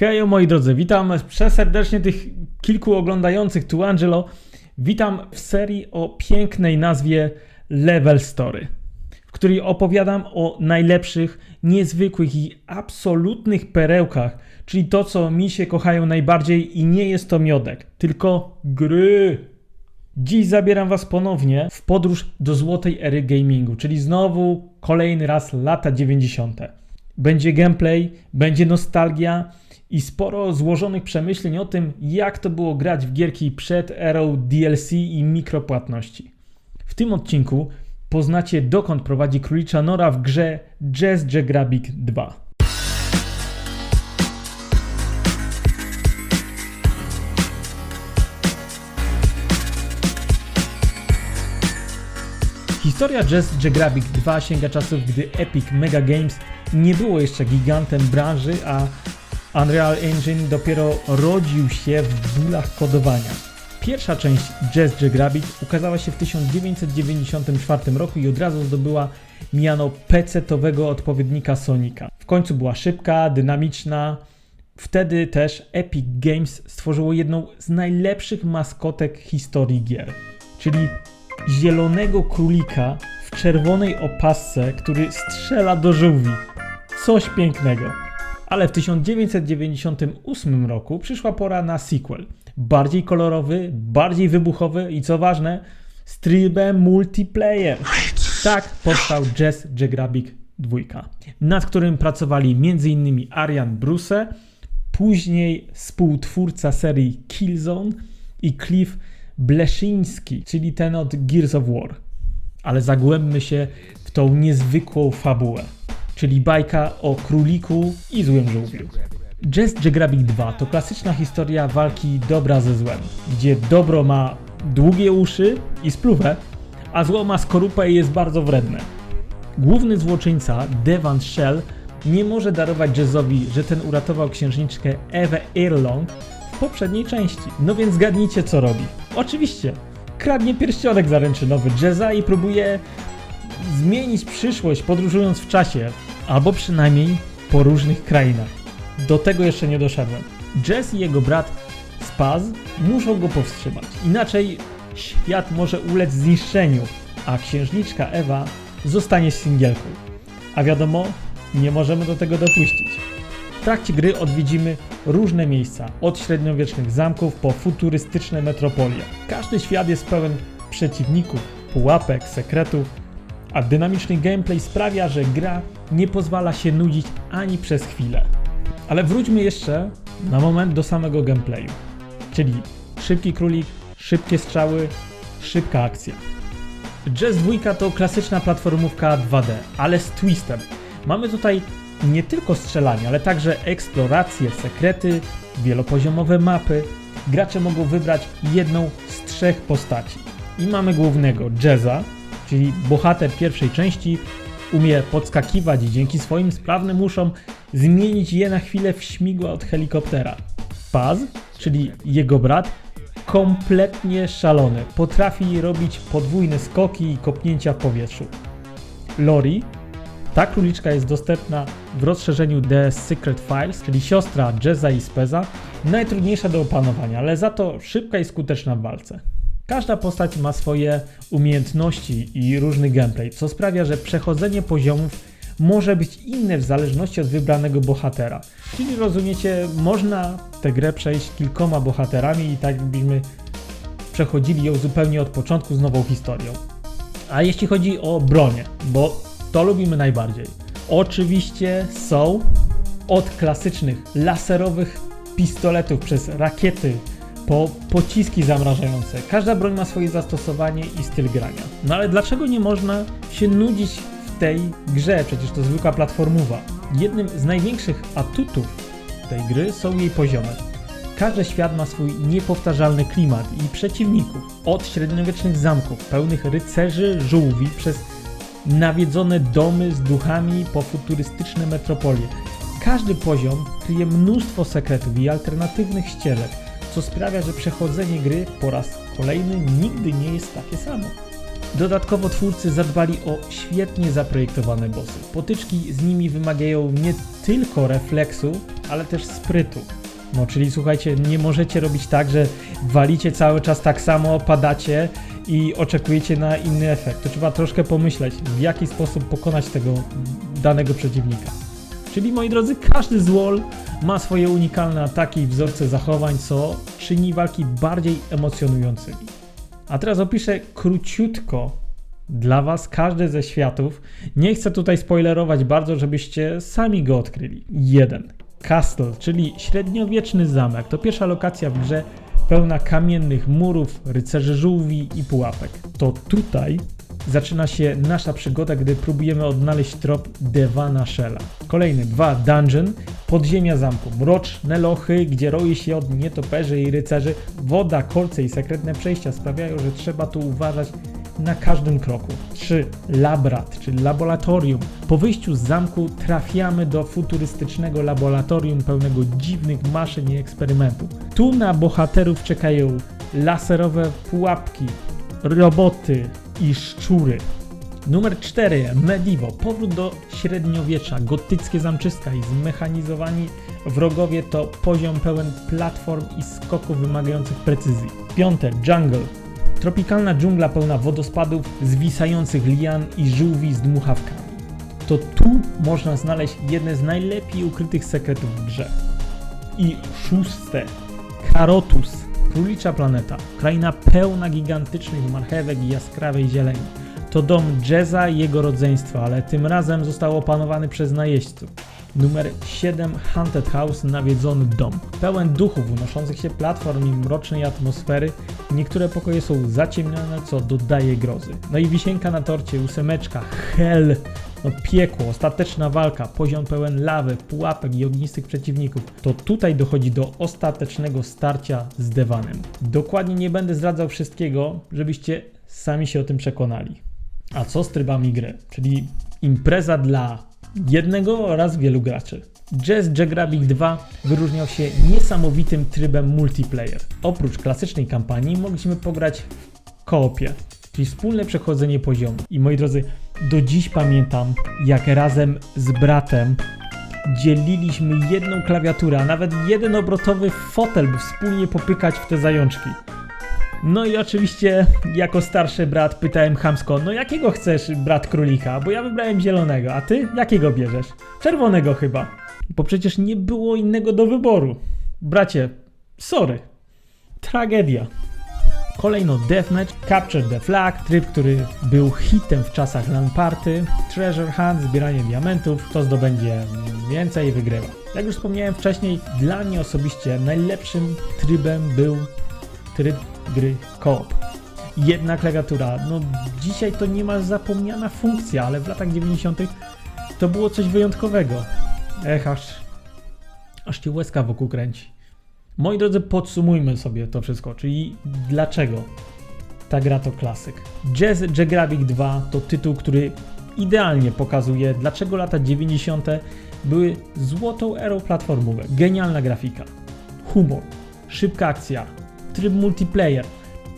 Hejo moi drodzy, witam przeserdecznie tych kilku oglądających tu Angelo. Witam w serii o pięknej nazwie Level Story, w której opowiadam o najlepszych, niezwykłych i absolutnych perełkach, czyli to, co mi się kochają najbardziej i nie jest to miodek, tylko gry. Dziś zabieram Was ponownie w podróż do złotej ery gamingu, czyli znowu kolejny raz lata 90. Będzie gameplay, będzie nostalgia i sporo złożonych przemyśleń o tym, jak to było grać w gierki przed erą DLC i mikropłatności. W tym odcinku poznacie dokąd prowadzi królicza nora w grze Jazz Jackrabbit 2. Historia Jazz Jackrabbit 2 sięga czasów, gdy Epic Mega Games nie było jeszcze gigantem branży, a Unreal Engine dopiero rodził się w bólach kodowania. Pierwsza część Jazz Jackrabbit ukazała się w 1994 roku i od razu zdobyła miano PC-towego odpowiednika Sonika. W końcu była szybka, dynamiczna. Wtedy też Epic Games stworzyło jedną z najlepszych maskotek historii gier, czyli zielonego królika w czerwonej opasce, który strzela do żółwi. Coś pięknego. Ale w 1998 roku przyszła pora na sequel. Bardziej kolorowy, bardziej wybuchowy i co ważne, z trybem multiplayer. Tak powstał Jazz Jackrabbit 2, nad którym pracowali m.in. Arian Bruce, później współtwórca serii Killzone i Cliff Bleszyński, czyli ten od Gears of War. Ale zagłębmy się w tą niezwykłą fabułę, czyli bajka o króliku i złym żółwiu. Jazz Jackrabbit 2 to klasyczna historia walki dobra ze złem, gdzie dobro ma długie uszy i spluwę, a zło ma skorupę i jest bardzo wredne. Główny złoczyńca, Devan Shell, nie może darować Jazzowi, że ten uratował księżniczkę Ewę Irlong w poprzedniej części. No więc zgadnijcie co robi. Oczywiście, kradnie pierścionek zaręczynowy Jazza i próbuje zmienić przyszłość podróżując w czasie, albo przynajmniej po różnych krainach. Do tego jeszcze nie doszedłem. Jazz i jego brat Spaz muszą go powstrzymać, inaczej świat może ulec zniszczeniu, a księżniczka Ewa zostanie singielką. A wiadomo, nie możemy do tego dopuścić. W trakcie gry odwiedzimy różne miejsca, od średniowiecznych zamków po futurystyczne metropolie. Każdy świat jest pełen przeciwników, pułapek, sekretów, a dynamiczny gameplay sprawia, że gra nie pozwala się nudzić ani przez chwilę. Ale wróćmy jeszcze na moment do samego gameplayu, czyli szybki królik, szybkie strzały, szybka akcja. Jazz 2 to klasyczna platformówka 2D, ale z twistem. Mamy tutaj nie tylko strzelanie, ale także eksploracje, sekrety, wielopoziomowe mapy. Gracze mogą wybrać jedną z trzech postaci. I mamy głównego Jazza, czyli bohater pierwszej części, umie podskakiwać i dzięki swoim sprawnym uszom zmienić je na chwilę w śmigła od helikoptera. Paz, czyli jego brat, kompletnie szalony. Potrafi robić podwójne skoki i kopnięcia w powietrzu. Lori, ta króliczka jest dostępna w rozszerzeniu The Secret Files, czyli siostra Jezza i Speza, najtrudniejsza do opanowania, ale za to szybka i skuteczna w walce. Każda postać ma swoje umiejętności i różny gameplay, co sprawia, że przechodzenie poziomów może być inne w zależności od wybranego bohatera. Czyli rozumiecie, można tę grę przejść kilkoma bohaterami i tak byśmy przechodzili ją zupełnie od początku z nową historią. A jeśli chodzi o bronię, bo to lubimy najbardziej. Oczywiście są od klasycznych laserowych pistoletów przez rakiety po pociski zamrażające. Każda broń ma swoje zastosowanie i styl grania. No ale dlaczego nie można się nudzić w tej grze? Przecież to zwykła platformowa. Jednym z największych atutów tej gry są jej poziomy. Każdy świat ma swój niepowtarzalny klimat i przeciwników. Od średniowiecznych zamków pełnych rycerzy, żółwi, przez nawiedzone domy z duchami po futurystyczne metropolie. Każdy poziom kryje mnóstwo sekretów i alternatywnych ścieżek, co sprawia, że przechodzenie gry po raz kolejny nigdy nie jest takie samo. Dodatkowo twórcy zadbali o świetnie zaprojektowane bossy. Potyczki z nimi wymagają nie tylko refleksu, ale też sprytu. No, czyli słuchajcie, nie możecie robić tak, że walicie cały czas tak samo, padacie i oczekujecie na inny efekt. To trzeba troszkę pomyśleć, w jaki sposób pokonać tego danego przeciwnika. Czyli moi drodzy, każdy z wall ma swoje unikalne ataki i wzorce zachowań, co czyni walki bardziej emocjonującymi. A teraz opiszę króciutko dla Was każdy ze światów. Nie chcę tutaj spoilerować bardzo, żebyście sami go odkryli. 1. Castle, czyli średniowieczny zamek. To pierwsza lokacja w grze pełna kamiennych murów, rycerzy żółwi i pułapek. To tutaj zaczyna się nasza przygoda, gdy próbujemy odnaleźć trop Devana Shella. Kolejny, dwa, Dungeon, podziemia zamku, mroczne lochy, gdzie roi się od nietoperzy i rycerzy. Woda, kolce i sekretne przejścia sprawiają, że trzeba tu uważać na każdym kroku. 3. Labrat, czyli laboratorium. Po wyjściu z zamku trafiamy do futurystycznego laboratorium pełnego dziwnych maszyn i eksperymentów. Tu na bohaterów czekają laserowe pułapki, roboty i szczury. Numer 4. Medivo. Powrót do średniowiecza. Gotyckie zamczyska i zmechanizowani wrogowie to poziom pełen platform i skoków wymagających precyzji. Piąte. Jungle. Tropikalna dżungla pełna wodospadów, zwisających lian i żółwi z dmuchawkami. To tu można znaleźć jedne z najlepiej ukrytych sekretów w grze. I szóste. Karotus. Królicza planeta. Kraina pełna gigantycznych marchewek i jaskrawej zieleni. To dom Jezza i jego rodzeństwa, ale tym razem został opanowany przez najeźdźców. Numer 7 Haunted House Nawiedzony dom. Pełen duchów unoszących się platform i mrocznej atmosfery. Niektóre pokoje są zaciemnione, co dodaje grozy. No i wisienka na torcie, ósemeczka, hell, no piekło, ostateczna walka, poziom pełen lawy, pułapek i ognistych przeciwników. To tutaj dochodzi do ostatecznego starcia z Devanem. Dokładnie nie będę zdradzał wszystkiego, żebyście sami się o tym przekonali. A co z trybami gry? Czyli impreza dla jednego oraz wielu graczy. Jazz Jackrabbit 2 wyróżniał się niesamowitym trybem multiplayer. Oprócz klasycznej kampanii mogliśmy pograć w koopie, czyli wspólne przechodzenie poziomu. I moi drodzy, do dziś pamiętam, jak razem z bratem dzieliliśmy jedną klawiaturę, a nawet jeden obrotowy fotel, by wspólnie popykać w te zajączki. No i oczywiście jako starszy brat pytałem chamsko, no jakiego chcesz brat królika? Bo ja wybrałem zielonego, a ty jakiego bierzesz? Czerwonego chyba. Bo przecież nie było innego do wyboru. Bracie, sorry. Tragedia. Kolejno Deathmatch, Capture the Flag, tryb, który był hitem w czasach LAN Party, Treasure Hunt, zbieranie diamentów, kto zdobędzie więcej wygrywa. Jak już wspomniałem wcześniej, dla mnie osobiście najlepszym trybem był tryb gry koop. Jedna klawiatura, no dzisiaj to niemal zapomniana funkcja, ale w latach 90. to było coś wyjątkowego. Ech, aż, aż ci łezka wokół kręci. Moi drodzy, podsumujmy sobie to wszystko, czyli dlaczego ta gra to klasyk. Jazz Jackrabbit 2 to tytuł, który idealnie pokazuje, dlaczego lata 90. były złotą erą platformówek. Genialna grafika, humor, szybka akcja, tryb multiplayer.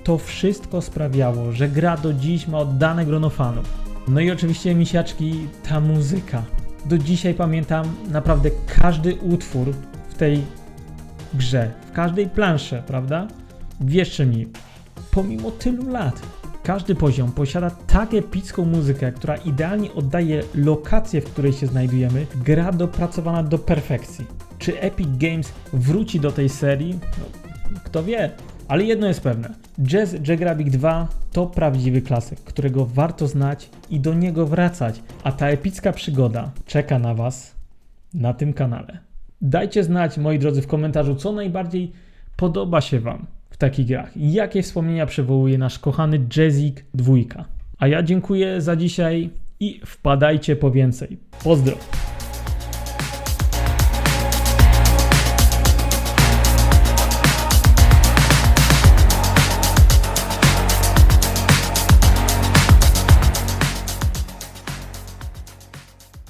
To wszystko sprawiało, że gra do dziś ma oddane grono fanów. No i oczywiście misiaczki, ta muzyka. Do dzisiaj pamiętam naprawdę każdy utwór w tej grze, w każdej planszy, prawda? Wierzcie mi, pomimo tylu lat, każdy poziom posiada tak epicką muzykę, która idealnie oddaje lokację, w której się znajdujemy. Gra dopracowana do perfekcji. Czy Epic Games wróci do tej serii? No, kto wie. Ale jedno jest pewne. Jazz Jackrabbit 2 to prawdziwy klasyk, którego warto znać i do niego wracać, a ta epicka przygoda czeka na Was na tym kanale. Dajcie znać, moi drodzy, w komentarzu, co najbardziej podoba się Wam w takich grach i jakie wspomnienia przywołuje nasz kochany Jazzik 2. A ja dziękuję za dzisiaj i wpadajcie po więcej. Pozdro!